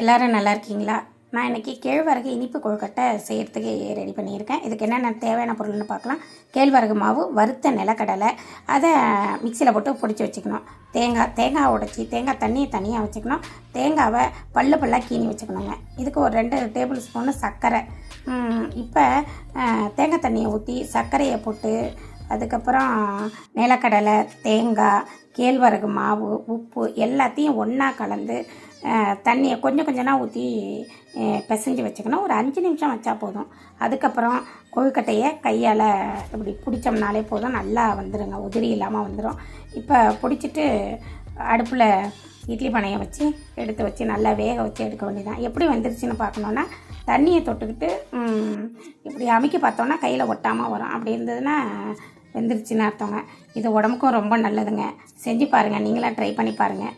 எல்லாரும் நல்லா இருக்கீங்களா? நான் இன்றைக்கி கேழ்வரகு இனிப்பு கொழுக்கட்டை செய்கிறதுக்கு ரெடி பண்ணியிருக்கேன். இதுக்கு என்னென்ன தேவையான பொருள்னு பார்க்கலாம். கேழ்வரகு மாவு வறுத்த நிலக்கடலை அதை மிக்சியில் போட்டு பிடிச்சி வச்சுக்கணும். தேங்காய் தேங்காய் உடைச்சி தேங்காய் தண்ணியை தனியாக வச்சுக்கணும். தேங்காவை பல்லு பல்லாக கீனி வச்சுக்கணுங்க. இதுக்கு ஒரு ரெண்டு டேபிள் ஸ்பூனு சர்க்கரை. இப்போ தேங்காய் தண்ணியை ஊற்றி சர்க்கரையை போட்டு அதுக்கப்புறம் நிலக்கடலை தேங்காய் கேழ்வரகு மாவு உப்பு எல்லாத்தையும் ஒன்றா கலந்து தண்ணியை கொஞ்சம் கொஞ்சமாக ஊற்றி பிசைஞ்சு வச்சுக்கணும். ஒரு அஞ்சு நிமிஷம் வச்சா போதும். அதுக்கப்புறம் கொழுக்கட்டையை கையால் இப்படி பிடிச்சோம்னாலே போதும். நல்லா வந்துடுங்க உதிரி இல்லாமல் வந்துடும் இப்போ பிடிச்சிட்டு அடுப்பில் இட்லி பனையை வச்சு எடுத்து வச்சு நல்லா வேக வச்சு எடுக்க வேண்டியதான் எப்படி வந்துருச்சுன்னு பார்க்கணுன்னா தண்ணியை தொட்டுக்கிட்டு இப்படி அமுக்கி பார்த்தோன்னா கையில் ஒட்டாமல் வரும். அப்படி இருந்ததுன்னா வெந்துருச்சுன்னு அர்த்தங்க. இது உடம்புக்கும் ரொம்ப நல்லதுங்க. செஞ்சு பாருங்கள் நீங்களாம் ட்ரை பண்ணி பாருங்கள்